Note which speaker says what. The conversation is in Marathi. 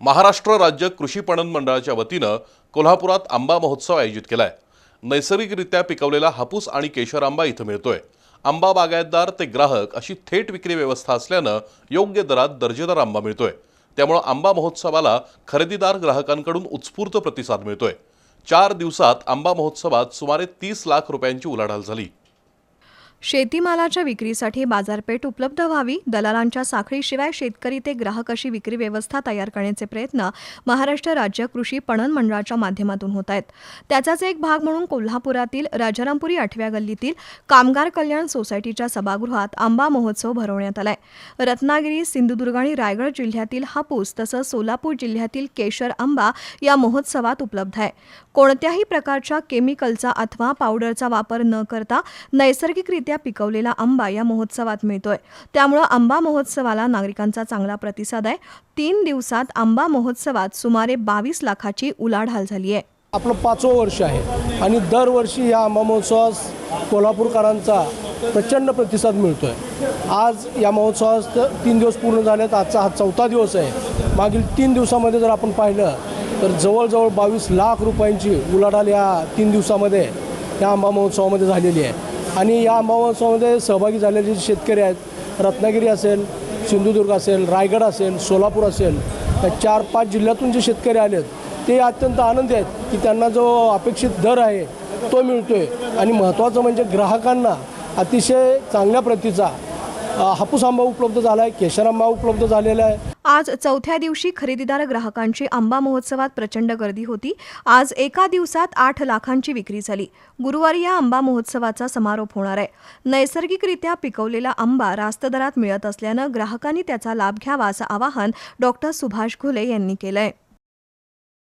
Speaker 1: महाराष्ट्र राज्य कृषी पणन मंडळाच्या वतीनं कोल्हापुरात आंबा महोत्सव आयोजित केला आहे नैसर्गिकरित्या पिकवलेला हापूस आणि केशर आंबा इथं मिळतोय. आंबा बागायतदार ते ग्राहक अशी थेट विक्री व्यवस्था असल्यानं योग्य दरात दर्जेदार आंबा मिळतोय. त्यामुळं आंबा महोत्सवाला खरेदीदार ग्राहकांकडून उत्स्फूर्त प्रतिसाद मिळतोय. चार दिवसात आंबा महोत्सवात सुमारे तीस लाख रुपयांची उलाढाल झाली.
Speaker 2: शेतीमालाच्या विक्रीसाठी बाजारपेठ उपलब्ध व्हावी दलालांच्या साखळीशिवाय शेतकरी ते ग्राहक अशी विक्री व्यवस्था तयार करण्याचे प्रयत्न महाराष्ट्र राज्य कृषी पणन मंडळाच्या माध्यमातून होत आहेत. त्याचाच एक भाग म्हणून कोल्हापुरातील राजारामपुरी आठव्या गल्लीतील कामगार कल्याण सोसायटीच्या सभागृहात आंबा महोत्सव भरवण्यात आलाय. रत्नागिरी सिंधुदुर्ग आणि रायगड जिल्ह्यातील हापूस तसंच सोलापूर जिल्ह्यातील केशर आंबा या महोत्सवात उपलब्ध आहे. कोणत्याही प्रकारच्या केमिकलचा अथवा पावडरचा वापर न करता नैसर्गिकरित्या पिकवलेला आंबा या महोत्सवात मिळतोय. त्यामुळं आंबा महोत्सवाला नागरिकांचा चांगला प्रतिसाद आहे. तीन दिवसात आंबा महोत्सवात सुमारे बावीस लाखाची उलाढाल झाली आहे.
Speaker 3: आपलं पाचवं वर्ष आहे आणि दरवर्षी या आंबा महोत्सवास कोल्हापूरकरांचा प्रचंड प्रतिसाद मिळतो आहे आज या महोत्सवास तीन दिवस पूर्ण झालेत. आजचा हा चौथा दिवस आहे. मागील तीन दिवसामध्ये जर आपण पाहिलं तर जवळजवळ बावीस लाख रुपयांची उलाढाल या तीन दिवसामध्ये या आंबा महोत्सवामध्ये झालेली आहे. आणि या महोत्सवामध्ये सहभागी झालेले जे शेतकरी आहेत रत्नागिरी असेल सिंधुदुर्ग असेल रायगड असेल सोलापूर असेल या चार पाच जिल्ह्यातून जे शेतकरी आले आहेत ते अत्यंत आनंदी आहेत की त्यांना जो अपेक्षित दर आहे तो मिळतो आहे आणि महत्त्वाचं म्हणजे ग्राहकांना अतिशय चांगल्या प्रतीचा हापूस आंबा उपलब्ध झाला आहे केशर आंबा उपलब्ध झालेला आहे
Speaker 2: आज चौथ्या दिवशी खरेदीदार ग्राहकांची आंबा महोत्सवात प्रचंड गर्दी होती. आज एका दिवसात आठ लाखांची विक्री झाली. गुरुवारी या आंबा महोत्सवाचा समारोप होणार आहे. नैसर्गिकरित्या पिकवलेला आंबा रास्त दरात मिळत असल्यानं ग्राहकांनी त्याचा लाभ घ्यावा असं आवाहन डॉक्टर सुभाष घुले यांनी केलं आहे